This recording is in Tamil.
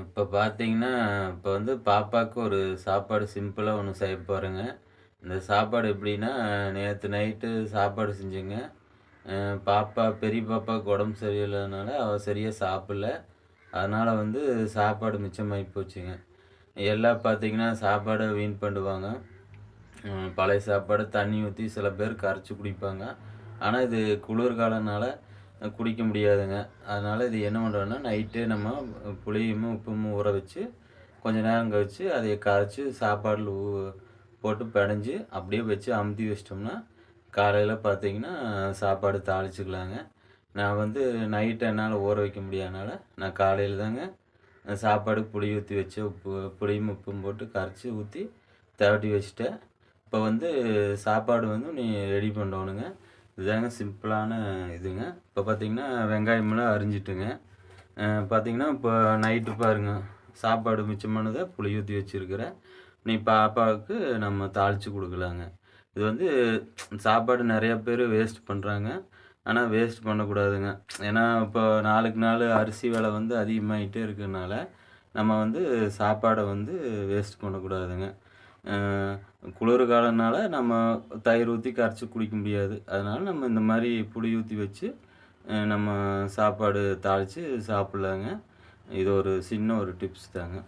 இப்போ பார்த்தீங்கன்னா, இப்போ வந்து பாப்பாவுக்கு ஒரு சாப்பாடு சிம்பிளாக ஒன்று செய்ய போகிறேங்க இந்த சாப்பாடு எப்படின்னா, நேற்று நைட்டு சாப்பாடு செஞ்சேங்க. பாப்பா பெரிய பாப்பாவுக்கு உடம்பு சரியில்லைனால அவள் சரியாக சாப்பிடல. அதனால் வந்து சாப்பாடு மிச்சமாகி போச்சுங்க. எல்லாம் பார்த்தீங்கன்னா, சாப்பாடை வீண் பண்ணுவாங்க. பழைய சாப்பாடு தண்ணி ஊற்றி சில பேர் கரைச்சி குடிப்பாங்க. ஆனால் இது குளிர்காலனால குடிக்க முடியாதுங்க. அதனால் இது என்ன பண்ணுறோன்னா நைட்டே நம்ம புளியும், உப்பும் ஊற வச்சு, கொஞ்ச நேரம் கழித்து அதை கரைச்சி சாப்பாடில் ஊ போட்டு பெனஞ்சு, அப்படியே வச்சு அமுத்தி வச்சிட்டோம்னா காலையில் பார்த்தீங்கன்னா, சாப்பாடு தாளிச்சுக்கலாங்க. நான் வந்து நைட்டு என்னால் ஊற வைக்க முடியாதனால, நான் காலையில் தாங்க சாப்பாடு புளி ஊற்றி வச்சு, உப்பு புளியும், உப்பும் போட்டு கரைச்சி ஊற்றி தெவட்டி வச்சுட்டேன். இப்போ வந்து சாப்பாடு வந்து நீ ரெடி பண்ணணுங்க. இதுதாங்க சிம்பிளான இதுங்க. இப்போ பார்த்திங்கன்னா வெங்காயமெல்லாம் அரிஞ்சிட்டுங்க பார்த்திங்கன்னா பார்த்தீங்கன்னா, இப்போ நைட்டு பாருங்க, சாப்பாடு மிச்சமானதை புளி ஊற்றி வச்சுருக்கிறேன் நீ பாப்பாவுக்கு நம்ம தாளித்து கொடுக்கலாங்க இது வந்து சாப்பாடு நிறையா பேர் வேஸ்ட் பண்ணுறாங்க ஆனால் வேஸ்ட் பண்ணக்கூடாதுங்க. ஏன்னா, இப்போ நாளுக்கு நாள் அரிசி விலை வந்து அதிகமாயிட்டே இருக்கிறதுனால நம்ம வந்து சாப்பாடை வந்து வேஸ்ட் பண்ணக்கூடாதுங்க. குளிர் குளிர்காலம்னால நம்ம தயிர் ஊற்றி கரைச்சி குடிக்க முடியாது. அதனால் நம்ம இந்த மாதிரி புளி ஊற்றி வச்சு, நம்ம சாப்பாடு தாளித்து சாப்பிட்லாங்க இது ஒரு சின்ன ஒரு டிப்ஸ் தாங்க.